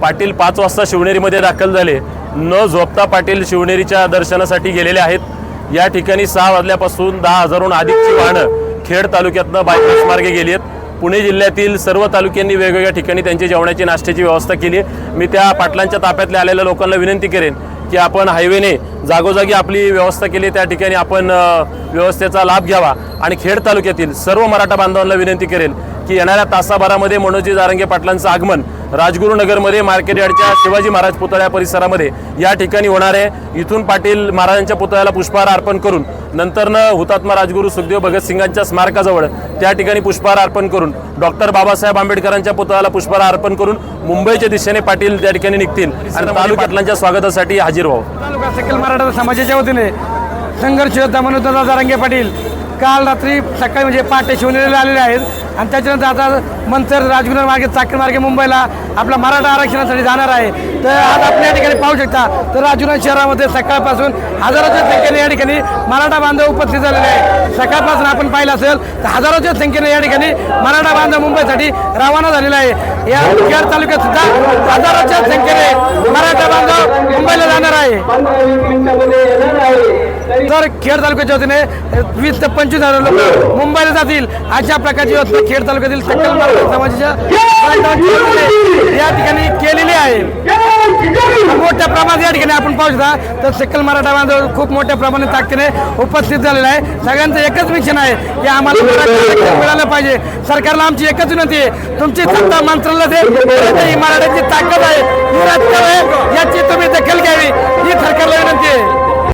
पाटील पाच वाजता शिवनेरीमध्ये दाखल झाले. न झोपता पाटील शिवनेरीच्या दर्शनासाठी गेलेले आहेत. या ठिकाणी सहा वाजल्यापासून दहा हजारहून अधिकची वाहनं खेड तालुक्यातनं बायपास मार्गे गेली आहेत. पुणे जिल्ह्यातील सर्व तालुक्यांनी वेगवेगळ्या ठिकाणी त्यांची जेवणाची नाश्त्याची व्यवस्था केली आहे. मी त्या पाटलांच्या ताफ्यातल्या आलेल्या लोकांना विनंती करेन की आपण हायवेने जागोजागी आपली व्यवस्था केली त्या ठिकाणी आपण व्यवस्थेचा लाभ घ्यावा. आणि खेड तालुक्यातील सर्व मराठा बांधवांना विनंती करेल की येणाऱ्या तासाभरामध्ये मनोजी जारंगे पाटलांचं आगमन राजगुरुनगरमध्ये मार्केट यार्डच्या शिवाजी महाराज पुतळ्या परिसरामध्ये या ठिकाणी होणार आहे. इथून पाटील महाराजांच्या पुतळ्याला पुष्पहार अर्पण करून नंतरनं हुतात्मा राजगुरू सुखदेव भगतसिंगांच्या स्मारकाजवळ त्या ठिकाणी पुष्पहार अर्पण करून डॉक्टर बाबासाहेब आंबेडकरांच्या पुतळ्याला पुष्पहार अर्पण करून मुंबईच्या दिशेने पाटील त्या ठिकाणी निघतील. आणि तालुका पाटलांच्या स्वागतासाठी हजर व्हावं. तालुका सकल मराठा समाजाच्या वतीने संघर्ष योद्धा म्हणून दादा जारांगे पाटील काल रात्री सकाळी म्हणजे पहाटे शिवनेरीला आलेले आहेत. आणि त्याच्यानंतर आता मंतर राजगुरू मार्गे चाकण मार्गे मुंबईला आपला मराठा आरक्षणासाठी जाणार आहे. तर आज आपण या ठिकाणी पाहू शकता तर राजूरा शहरामध्ये सकाळपासून हजारोच्या संख्येने या ठिकाणी मराठा बांधव उपस्थित झालेले आहे सकाळपासून आपण पाहिलं असेल तर हजारोच्या संख्येने या ठिकाणी मराठा बांधव मुंबईसाठी रवाना झालेला आहे. या खेड तालुक्यात सुद्धा हजारोच्या संख्येने मराठा बांधव मुंबईला जाणार आहे. तर खेड तालुक्याच्या वतीने वीस ते पंचवीस हजार लोक मुंबईला जातील. अशा प्रकारची व्यवस्था खेड तालुक्यातील सकल मराठा समाजाच्या या ठिकाणी केलेली आहे. मोठ्या प्रमाणात या ठिकाणी आपण पाहू शकता. तर सकल मराठा बांधव खूप मोठ्या प्रमाणात ताकदीने उपस्थित झालेला आहे. सगळ्यांचं एकच मिशन आहे की आम्हाला मिळालं पाहिजे. सरकारला आमची एकच विनंती आहे. तुमची सत्ता मंत्रालयात आहे. ही मराठ्याची ताकद आहे. ही